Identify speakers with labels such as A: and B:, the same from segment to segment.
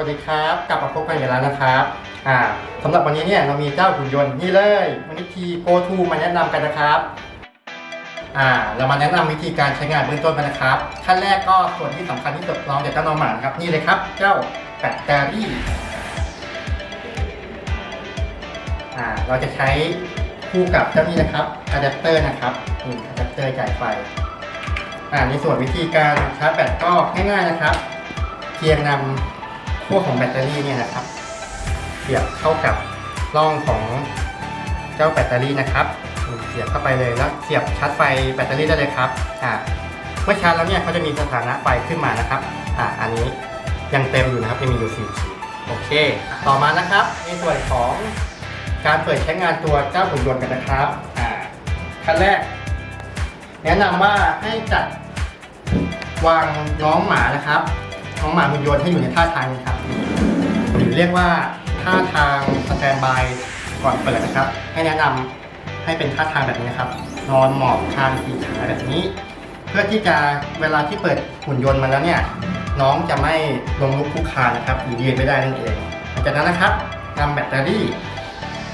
A: สวัสดีครับ กลับมาพบกันอีกแล้วนะครับอ่าสำหรับวันนี้เนี่ยเรามีเจ้าหุ่นยนต์นี่เลยวันนี้ทีโกทูมาแนะนำกันนะครับอ่าเรามาแนะนำวิธีการใช้งานเบื้องต้นกันนะครับขั้นแรกก็ส่วนที่สำคัญที่สุดลองจากเจ้าน้องหมานครับนี่เลยครับ เจ้าแบตเตอรี่อ่าเราจะใช้คู่กับเจ้านี้นะครับอะแดปเตอร์นะครับนี่อะแดปเตอร์จ่ายไฟอ่าในส่วนวิธีการชาร์จแบตก็ง่ายๆนะครับเพียงนำ ขั้วของแบตเตอรี่เนี่ยนะครับเสียบเข้ากับร่องของเจ้าแบตเตอรี่นะครับเสียบเข้าไปเลยแล้วเสียบชาร์จไฟแบตเตอรี่ได้เลยครับอ่าเมื่อชาร์จแล้วเนี่ยเขาจะมีสถานะไฟขึ้นมานะครับอ่าอันนี้ยังเต็มอยู่นะครับยังมีอยู่4ขีดโอเค ต่อมานะครับในส่วนของการเปิดใช้งานตัวเจ้าหุ่นยนต์กันนะครับอ่าขั้นแรก แนะนำว่าให้จัดวางน้องหมานะครับ น้องหมาหุ่นยนต์ให้อยู่ในท่าทางนี้ครับ หรือเรียกว่าท่าทางสแตนบายก่อนเปิดนะครับ ให้แนะนำให้เป็นท่าทางแบบนี้นะครับ นอนหมอบคางสี่ขาแบบนี้ เพื่อที่จะเวลาที่เปิดหุ่นยนต์มาแล้วเนี่ยน้องจะไม่ลงลุกคุกคานนะครับหรือยืนไม่ได้นั่นเองหลังจากนั้นนะครับนำแบตเตอรี่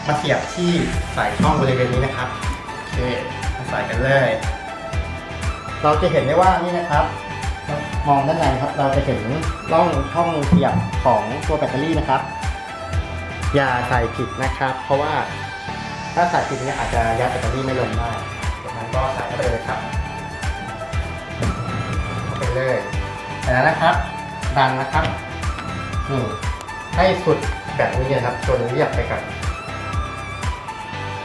A: มาเสียบที่สายช่องบริเวณนี้นะครับโอเคมาใส่กันเลย เราจะเห็นได้ว่านี่นะครับ มองด้านในครับเราจะเห็นร่องช่องเสียบของตัวแบตเตอรี่นะครับ อย่าใส่ผิดนะครับ เพราะว่าถ้าใส่ผิดเนี่ยอาจจะยัดแบตเตอรี่ไม่ลงได้ดังนั้นก็ใส่เข้าไปเลยครับเข้าไปเลยแล้วนะครับดันนะครับนี่ให้สุดแบบนี้เลยครับจนเรียบไปกับ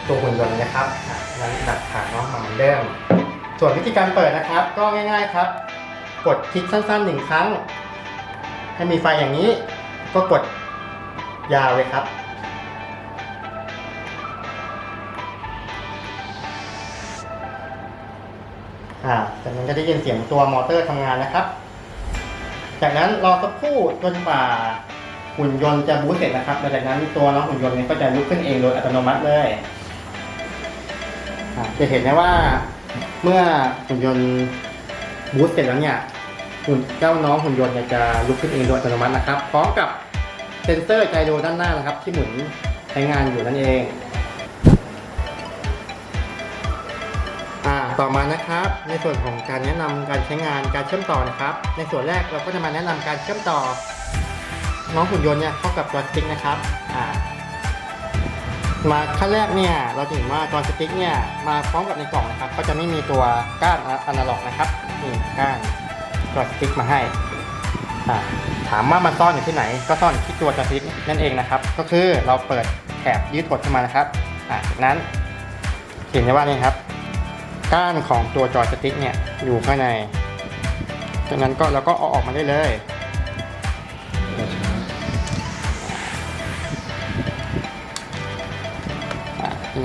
A: ตัวหุ่นยนต์นะครับอะงั้นดัดขาน้องมาเหมือนเดิมส่วนวิธีการเปิดนะครับ ก็ง่าย ๆ ครับ กดคลิกสั้นๆหนึ่งครั้ง ให้มีไฟอย่างนี้ ก็กดยาวเลยครับ อ่าจากนั้นจะได้ยินเสียงตัวมอเตอร์ทำงานนะครับ จากนั้นรอสักครู่จนกว่าหุ่นยนต์จะบูตเสร็จนะครับหลังจากนั้นตัวน้องหุ่นยนต์เนี่ยก็จะลุกขึ้นเองโดยอัตโนมัติเลยอ่าจะเห็นได้ว่าเมื่อหุ่นยนต์ บูตเสร็จแล้วเนี่ยหุ่นเจ้าน้องหุ่นยนต์เนี่ยจะลุกขึ้นเองโดยอัตโนมัตินะครับ พร้อมกับเซ็นเซอร์ไกโดด้านหน้านะครับ ที่หมุนใช้งานอยู่นั่นเองอ่าต่อมานะครับ ในส่วนของการแนะนำการใช้งานการเชื่อมต่อนะครับ ในส่วนแรกเราก็จะมาแนะนำการเชื่อมต่อ น้องหุ่นยนต์เนี่ยเข้ากับจอยสติ๊กนะครับอ่า มาขั้นแรกเนี่ยเราจะเห็นว่าจอยสติ๊กเนี่ยมาพร้อมกับในกล่องนะครับก็จะไม่มีตัวก้านอนาล็อกนะครับนี่ก้านจอยสติ๊กมาให้ถามว่ามันซ่อนอยู่ที่ไหน ก็ซ่อนอยู่ที่ตัวจอยสติ๊กนั่นเองนะครับ ก็คือเราเปิดแถบยืดกดขึ้นมานะครับอ่าจากนั้นเห็นได้ว่านี่ครับ ก้านของตัวจอยสติ๊กเนี่ยอยู่ข้างในจากนั้นก็เราก็เอาออกมาได้เลย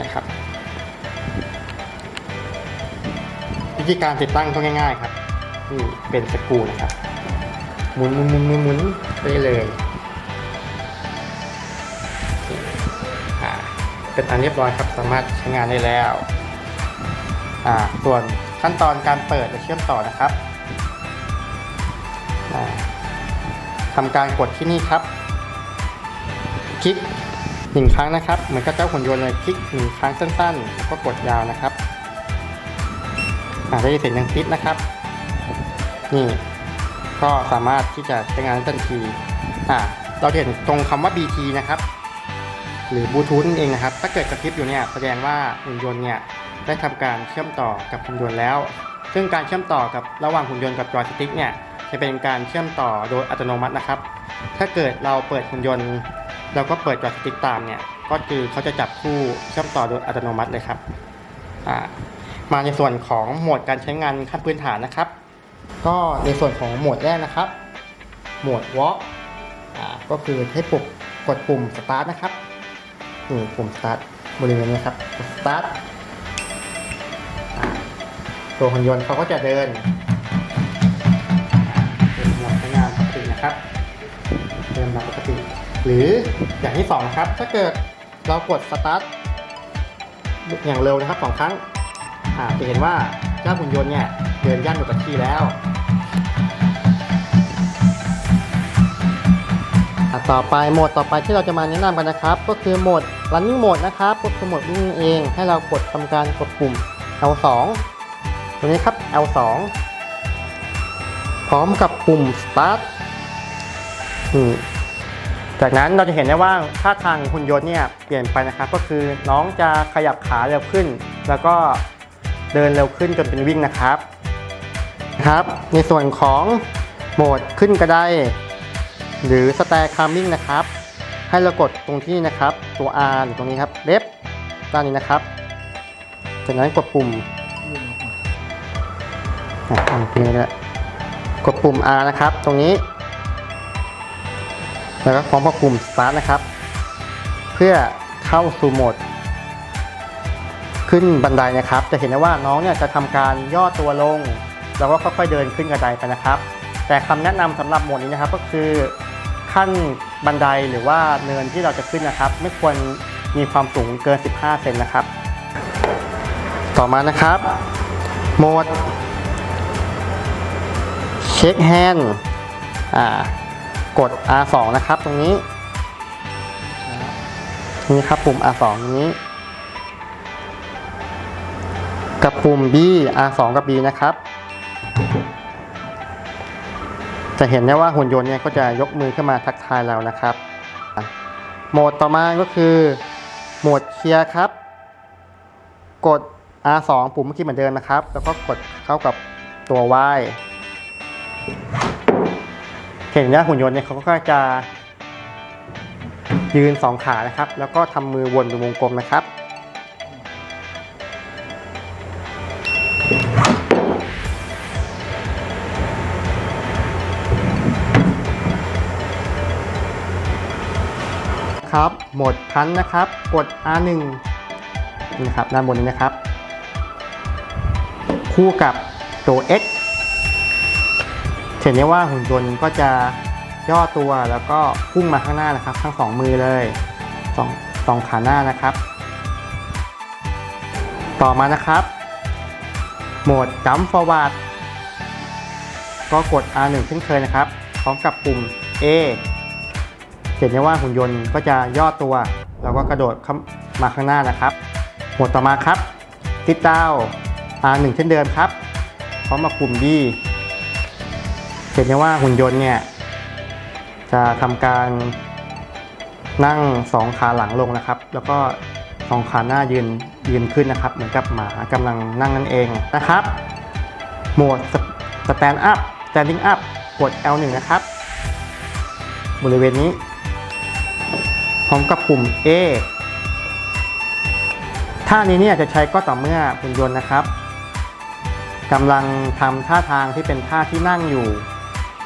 A: นะครับวิธีการติดตั้งก็ง่าย ๆ ครับนี่เป็นสกูนะครับ หมุนหมุนหมุนหมุนหมุนไปเลยเป็นอันเรียบร้อยครับสามารถใช้งานได้แล้วส่วนขั้นตอนการเปิดและเชื่อมต่อนะครับทำการกดที่นี่ครับ คลิก หนึ่งครั้งนะครับ เหมือนกับเจ้าหุ่นยนต์เลยคลิกหนึ่งครั้งสั้นๆ ก็กดยาวนะครับอาได้ยินเสียงยังคลิกนะครับ นี่ก็สามารถที่จะใช้งานได้ทันทีอ่าเราเห็นตรงคำว่า BT นะครับ หรือบลูทูธนั่นเองนะครับ ถ้าเกิดกระพริบอยู่เนี่ยแสดงว่าหุ่นยนต์เนี่ยได้ทำการเชื่อมต่อกับหุ่นยนต์แล้ว ซึ่งการเชื่อมต่อกับระหว่างหุ่นยนต์กับจอยสติ๊กเนี่ยจะเป็นการเชื่อมต่อโดยอัตโนมัตินะครับ ถ้าเกิดเราเปิดหุ่นยนต์ แล้วก็เปิดจอยสติ๊กตามเนี่ยก็คือเขาจะจับคู่เชื่อมต่อโดยอัตโนมัติเลยครับมาในส่วนของโหมดการใช้งานขั้นพื้นฐานนะครับ ก็ในส่วนของโหมดแรกนะครับ โหมด Walk อ่าก็คือให้ปุกกดปุ่ม Start นะครับนี่ปุ่ม Start บริเวณนี้ครับกด Start ตัวหุ่นยนต์เขาก็จะเดินเป็นโหมดใช้งานปกตินะครับเดินแบบปกติ หรืออย่างที่สองครับ ถ้าเกิดเรากดสตาร์ทอย่างเร็วนะครับสองครั้งจะเห็นว่าเจ้าหุ่นยนต์เนี่ยเดินย่านอยู่กับที่แล้วต่อไปโหมดต่อไปที่เราจะมาแนะนำกันนะครับ ก็คือโหมด running mode นะครับก็คือโหมดวิ่งเอง ให้เรากดทำการกดปุ่ม L2 ตัวนี้ครับ L2 พร้อมกับปุ่ม start อืม จากนั้นเราจะเห็นได้ว่าท่าทางหุ่นยนต์เนี่ยเปลี่ยนไปนะครับ ก็คือน้องจะขยับขาเร็วขึ้น แล้วก็เดินเร็วขึ้นจนเป็นวิ่งนะครับนะครับในส่วนของโหมดขึ้นกระไดหรือ Stair Climbing นะครับ ให้เรากดตรงที่นะครับ ตัว R หรือตรงนี้ครับเล็บด้านนี้นะครับ จากนั้นกดปุ่มอะตรงนี้ลยกดปุ่ม R นะครับ ตรงนี้ แล้วก็พร้อมกับปุ่ม Start นะครับ เพื่อเข้าสู่โหมด ขึ้นบันไดนะครับ จะเห็นได้ว่าน้องเนี่ยจะทำการย่อตัวลง แล้วก็ค่อยๆเดินขึ้นกระไดไปนะครับ แต่คำแนะนำสำหรับโหมดนี้นะครับ ก็คือขั้นบันไดหรือว่าเนินที่เราจะขึ้นนะครับ ไม่ควรมีความสูงเกิน 15 เซนนะครับ ต่อมานะครับ โหมดเช็คแฮนด์อ่า กด R2 นะครับตรงนี้ นี่ครับปุ่ม R2 ตรงนี้ กับปุ่ม B R2 กับ B นะครับ จะเห็นได้ว่าหุ่นยนต์เนี่ยก็จะยกมือขึ้นมาทักทายเรานะครับ โหมดต่อมาก็คือ โหมดเคลียร์ครับ กด R2 ปุ่มเมื่อกี้เหมือนเดิมนะครับ แล้วก็กดเข้ากับตัว Y เห็นว่าหุ่นยนต์เนี่ยเขาก็จะยืนสองขานะครับ แล้วก็ทำมือวนเป็นวงกลมนะครับ ครับโหมดพันนะครับ กด R1 นี่นะครับด้านบนนี้นะครับ คู่กับตัว X เห็นได้ว่าหุ่นยนต์ก็จะย่อตัวแล้วก็พุ่งมาข้างหน้านะครับ ทั้งสองมือเลยสองสองขาหน้านะครับ ต่อมานะครับ โหมด Jump Forward ก็กด R1 เช่นเคยนะครับ พร้อมกับปุ่ม A เห็นได้ว่าหุ่นยนต์ก็จะย่อตัว แล้วก็กระโดดเข้ามาข้างหน้านะครับ โหมดต่อมาครับติดดาว R1 เช่นเดิมครับ พร้อมกับปุ่ม B เห็นได้ว่าหุ่นยนต์เนี่ย จะทำการนั่งสองขาหลังลงนะครับ แล้วก็สองขาหน้ายืนยืนขึ้นนะครับ เหมือนกับหมากำลังนั่งนั่นเองนะครับ โหมด Stand Up Standing Up กด L1 นะครับ บริเวณนี้ พร้อมกับปุ่ม A ท่านี้เนี่ยจะใช้ก็ต่อเมื่อหุ่นยนต์นะครับกำลังทำท่าทางที่เป็นท่าที่นั่งอยู่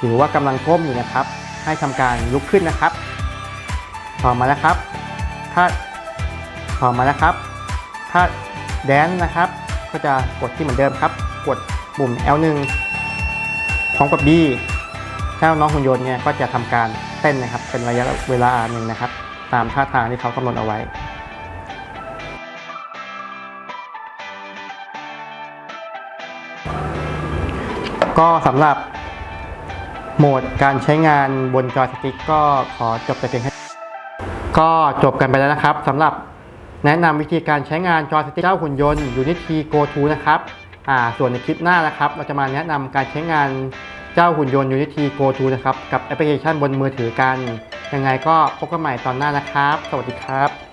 A: หรือว่ากำลังก้มอยู่นะครับ ให้ทำการลุกขึ้นนะครับต่อมานะครับ ถ้าต่อมานะครับ ถ้าแดนนะครับ ก็จะกดที่เหมือนเดิมครับ กดปุ่ม L1 พร้อมกับ B ถ้าน้องหุ่นยนต์เนี่ยก็จะทำการเต้นนะครับ เป็นระยะเวลาหนึ่งนะครับ ตามท่าทางที่เขากำหนดเอาไว้ก็สำหรับ โหมดการใช้งานบนจอสติ๊กก็ขอจบแต่เพียงแค่ก็จบกันไปแล้วนะครับสำหรับแนะนำวิธีการใช้งานจอสติ๊กเจ้าหุ่นยนต์ Unity Go 2นะครับอ่าส่วนในคลิปหน้านะครับ เราจะมาแนะนำการใช้งานเจ้าหุ่นยนต์ Unity Go 2นะครับ กับแอปพลิเคชันบนมือถือกัน ยังไงก็พบกันใหม่ตอนหน้านะครับ สวัสดีครับ